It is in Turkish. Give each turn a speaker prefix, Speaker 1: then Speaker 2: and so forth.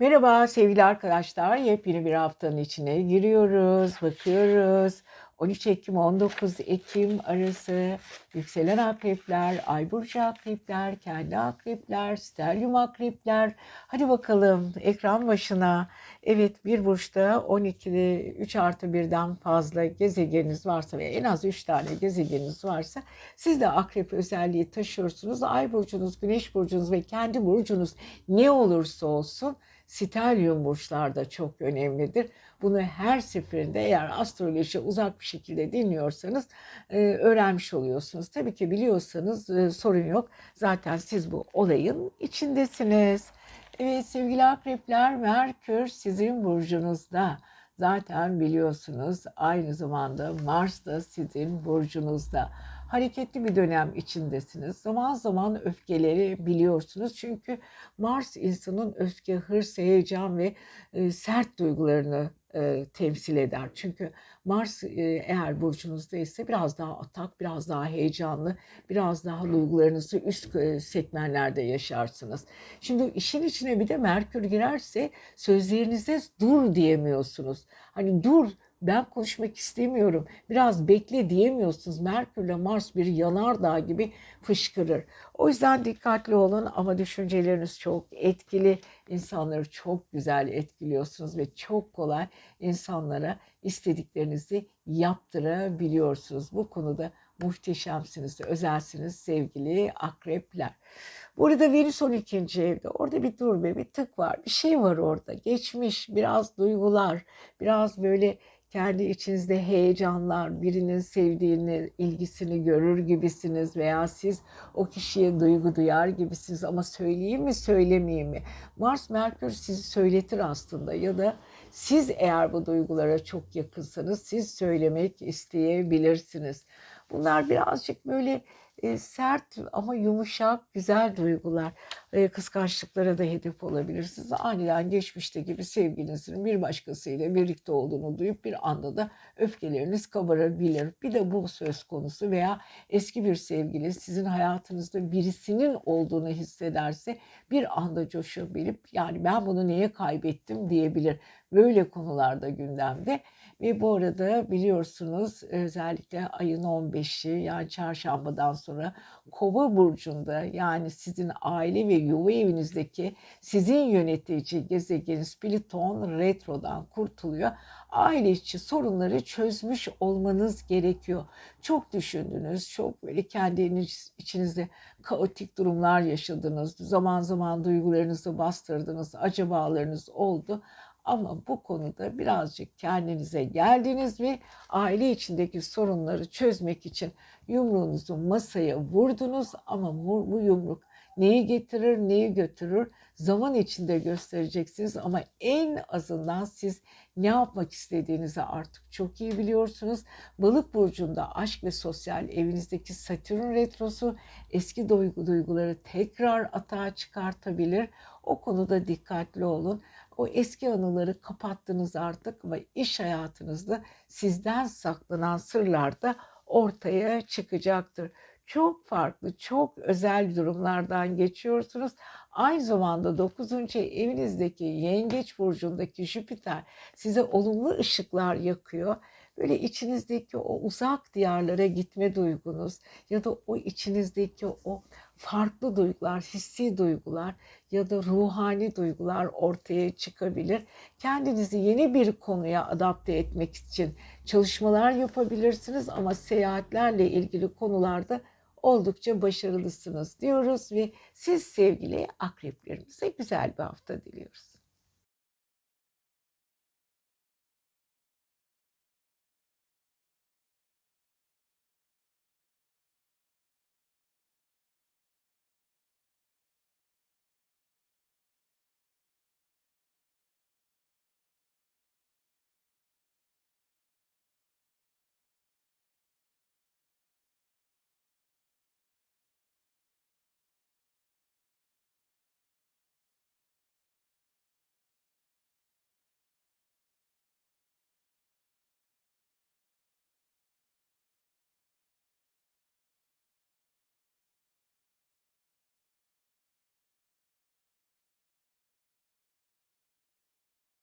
Speaker 1: Merhaba sevgili arkadaşlar. Yepyeni bir haftanın içine giriyoruz, bakıyoruz. 13 Ekim 19 Ekim arası yükselen akrepler, ay burcu akrepler, kendi akrepler, stelyum akrepler. Hadi bakalım ekran başına. Evet bir burçta 12'de 3 artı birden fazla gezegeniniz varsa ve en az 3 tane gezegeniniz varsa siz de akrep özelliği taşıyorsunuz. Ay burcunuz, güneş burcunuz ve kendi burcunuz ne olursa olsun stelyum burçlarda çok önemlidir. Bunu her seferinde eğer astroloji uzak bir şekilde dinliyorsanız e, öğrenmiş oluyorsunuz. Tabii ki biliyorsanız e, sorun yok. Zaten siz bu olayın içindesiniz. Evet sevgili akrepler Merkür sizin burcunuzda. Zaten biliyorsunuz aynı zamanda Mars da sizin burcunuzda hareketli bir dönem içindesiniz. Zaman zaman öfkeleri biliyorsunuz. Çünkü Mars insanın öfke, hırs, heyecan ve e, sert duygularını temsil eder. Çünkü Mars eğer burcunuzda ise biraz daha atak, biraz daha heyecanlı, biraz daha duygularınızı üst e, segmentlerde yaşarsınız. Şimdi işin içine bir de Merkür girerse sözlerinize dur diyemiyorsunuz. Hani dur ben konuşmak istemiyorum. Biraz bekle diyemiyorsunuz. Merkürle Mars bir yanardağ gibi fışkırır. O yüzden dikkatli olun ama düşünceleriniz çok etkili. İnsanları çok güzel etkiliyorsunuz ve çok kolay insanlara istediklerinizi yaptırabiliyorsunuz. Bu konuda muhteşemsiniz, özelsiniz sevgili akrepler. Burada Venüs 12. evde. Orada bir dur be, bir tık var. Bir şey var orada. Geçmiş, biraz duygular, biraz böyle kendi içinizde heyecanlar, birinin sevdiğini, ilgisini görür gibisiniz veya siz o kişiye duygu duyar gibisiniz ama söyleyeyim mi söylemeyeyim mi? Mars Merkür sizi söyletir aslında ya da siz eğer bu duygulara çok yakınsanız siz söylemek isteyebilirsiniz. Bunlar birazcık böyle e, sert ama yumuşak, güzel duygular. E, kıskançlıklara da hedef olabilirsiniz. Aniden geçmişte gibi sevgilinizin bir başkasıyla birlikte olduğunu duyup bir anda da öfkeleriniz kabarabilir. Bir de bu söz konusu veya eski bir sevgili sizin hayatınızda birisinin olduğunu hissederse bir anda coşabilip yani ben bunu niye kaybettim diyebilir. Böyle konularda gündemde. Ve bu arada biliyorsunuz özellikle ayın 15'i yani çarşambadan sonra Kova burcunda yani sizin aile ve yuva evinizdeki sizin yönetici gezegeniniz Plüton retrodan kurtuluyor. Aile içi sorunları çözmüş olmanız gerekiyor. Çok düşündünüz, çok böyle kendiniz içinizde kaotik durumlar yaşadınız. Zaman zaman duygularınızı bastırdınız, acabalarınız oldu. Ama bu konuda birazcık kendinize geldiniz ve aile içindeki sorunları çözmek için yumruğunuzu masaya vurdunuz ama bu yumruk neyi getirir, neyi götürür zaman içinde göstereceksiniz ama en azından siz ne yapmak istediğinizi artık çok iyi biliyorsunuz. Balık burcunda aşk ve sosyal evinizdeki Satürn retrosu eski duygu duyguları tekrar atağa çıkartabilir. O konuda dikkatli olun. O eski anıları kapattınız artık ve iş hayatınızda sizden saklanan sırlar da ortaya çıkacaktır. Çok farklı, çok özel durumlardan geçiyorsunuz. Aynı zamanda 9. evinizdeki Yengeç burcundaki Jüpiter size olumlu ışıklar yakıyor böyle içinizdeki o uzak diyarlara gitme duygunuz ya da o içinizdeki o farklı duygular, hissi duygular ya da ruhani duygular ortaya çıkabilir. Kendinizi yeni bir konuya adapte etmek için çalışmalar yapabilirsiniz ama seyahatlerle ilgili konularda oldukça başarılısınız diyoruz ve siz sevgili akreplerimize güzel bir hafta diliyoruz.